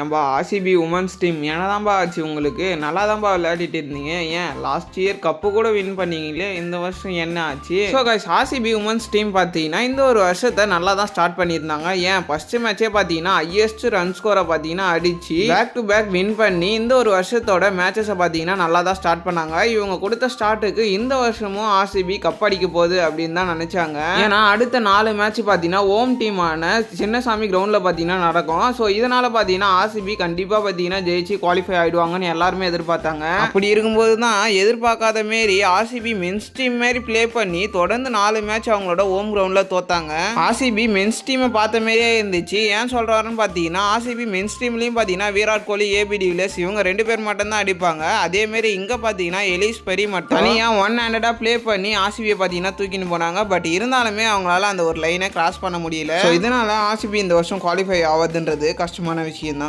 ஏன்பா RCB women's team என்னதான்பா ஆச்சு உங்களுக்கு? நல்லா தான்ப்பா விளையாடிட்டு இருந்தீங்க. ஏன் லாஸ்ட் இயர் கப்பு கூட வின் பண்ணீங்களே? இந்த வருஷம் என்ன ஆச்சு? So guys RCB women's team பார்த்தீங்கன்னா இந்த ஒரு வருஷத்தை நல்லா தான் ஸ்டார்ட் பண்ணியிருந்தாங்க. ஏன் ஃபர்ஸ்ட் மேட்சே பார்த்தீங்கன்னா ஹையஸ்ட் ரன் ஸ்கோரை பார்த்தீங்கன்னா அடிச்சு பேக் டு பேக் வின் பண்ணி இந்த ஒரு வருஷத்தோட மேட்சஸை பார்த்தீங்கன்னா நல்லா தான் ஸ்டார்ட் பண்ணாங்க. இவங்க கொடுத்த ஸ்டார்ட்டுக்கு இந்த வருஷமும் ஆர்சிபி கப் அடிக்க போகுது அப்படின்னு தான் நினச்சாங்க. ஏன்னா அடுத்த நாலு மேட்ச் பார்த்தீங்கன்னா ஓம் டீமான சின்னசாமி கிரவுண்டில் பார்த்தீங்கன்னா நடக்கும். ஸோ இதனால் பார்த்தீங்கன்னா ஆர்சிபி கண்டிப்பாக பார்த்தீங்கன்னா ஜெயிச்சு குவாலிஃபை ஆயிடுவாங்கன்னு எல்லாருமே எதிர்பார்த்தாங்க. அப்படி இருக்கும்போது தான் எதிர்பார்க்காத மாரி ஆர்சிபி மென்ஸ் டீம் மாரி ப்ளே பண்ணி தொடர்ந்து நாலு மேட்ச் அவங்களோட ஹோம் கிரவுண்டில் தோத்தாங்க. ஆர்சிபி மென்ஸ் டீமை பார்த்த மாதிரியே இருந்துச்சு. ஏன் சொல்கிறாருன்னு பார்த்தீங்கன்னா ஆர்சிபி மென்ஸ் டீம்லேயும் பார்த்தீங்கன்னா விராட் கோலி ஏபி டிவிலியர்ஸ் இவங்க ரெண்டு பேர் மட்டும் தான் அடிப்பாங்க. அதே மாதிரி இங்கே பார்த்தீங்கன்னா எலிஸ் பெரி மட்டும் தனியாக ஒன் ஹேண்டடாக ப்ளே பண்ணி ஆர்சிபியை பார்த்தீங்கன்னா தூக்கின்னு போனாங்க. பட் இருந்தாலுமே அவங்களால அந்த ஒரு லைனை கிராஸ் பண்ண முடியல. ஸோ இதனால ஆர்சிபி இந்த வருஷம் குவாலிஃபை ஆகுதுன்றது கஷ்டமான விஷயம் தான்